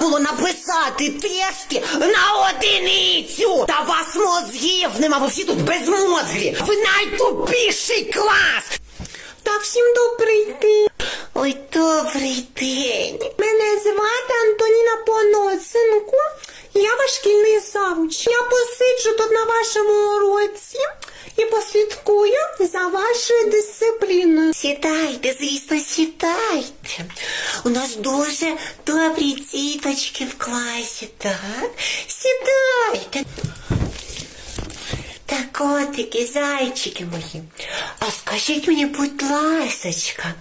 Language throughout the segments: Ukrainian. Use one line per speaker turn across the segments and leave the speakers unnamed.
було написати тести на одиницю. Та вас мозгів нема, ви всі тут безмозглі. Ви найтупіший клас. Та всім добрий день. Ой, добрий день. Мене звати Антоніна Поносенко. Я ваш шкільний завуч. Я посиджу тут на вашому уроці і послідкую за вашою дисципліною. Сідайте, звісно, сідайте. У нас дуже добрі діточки в класі, так? Сідайте. Та котики, зайчики мої. А скажіть мені, будь ласочка,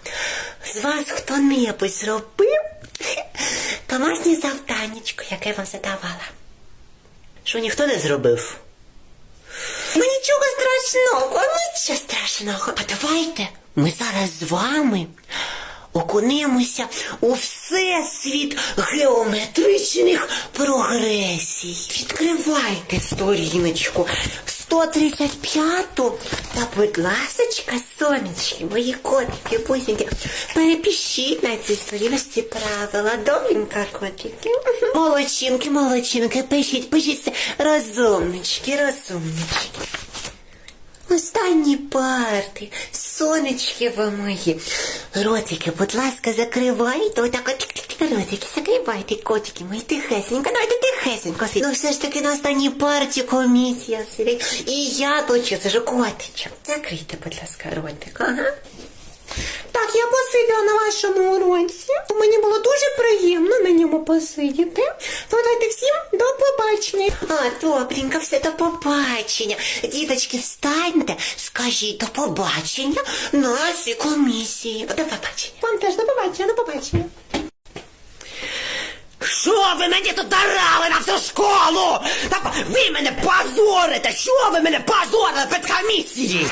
з вас хто-небудь зробив домашнє завданнячко, яке я вам задавала? Що ніхто не зробив? Ну нічого страшного, нічого страшного. А давайте ми зараз з вами окунемося у всесвіт геометричних прогресій. Відкривайте сторіночку 135 та, будь ласочка, сонечки, мої котики, бусинки, перепишіть на цій сторіночці правила. Добренько, котики. Молодчинки, молодчинки, пишіть, пишіть, розумнички, розумнички. Останні парти, сонечки ви мої. Ротики, будь ласка, закривайте. Отак от ротики, закривайте, котики мої, тихесенько, давайте тихесенько. Ну все ж таки на останній парті комісія сидить. І я точно, сижу котичок. Закрийте, будь ласка, ротик, ага. Так, я на вашому уроці. Мені було дуже приємно на ньому посидіти. То давайте всім до побачення. А, добренько, все до побачення. Діточки, встаньте, скажіть до побачення нашій комісії. До побачення. Вам теж до побачення, до побачення. Що ви мені тут дарали на всю школу? Та ви мене позорите! Що ви мене позорили перед комісією?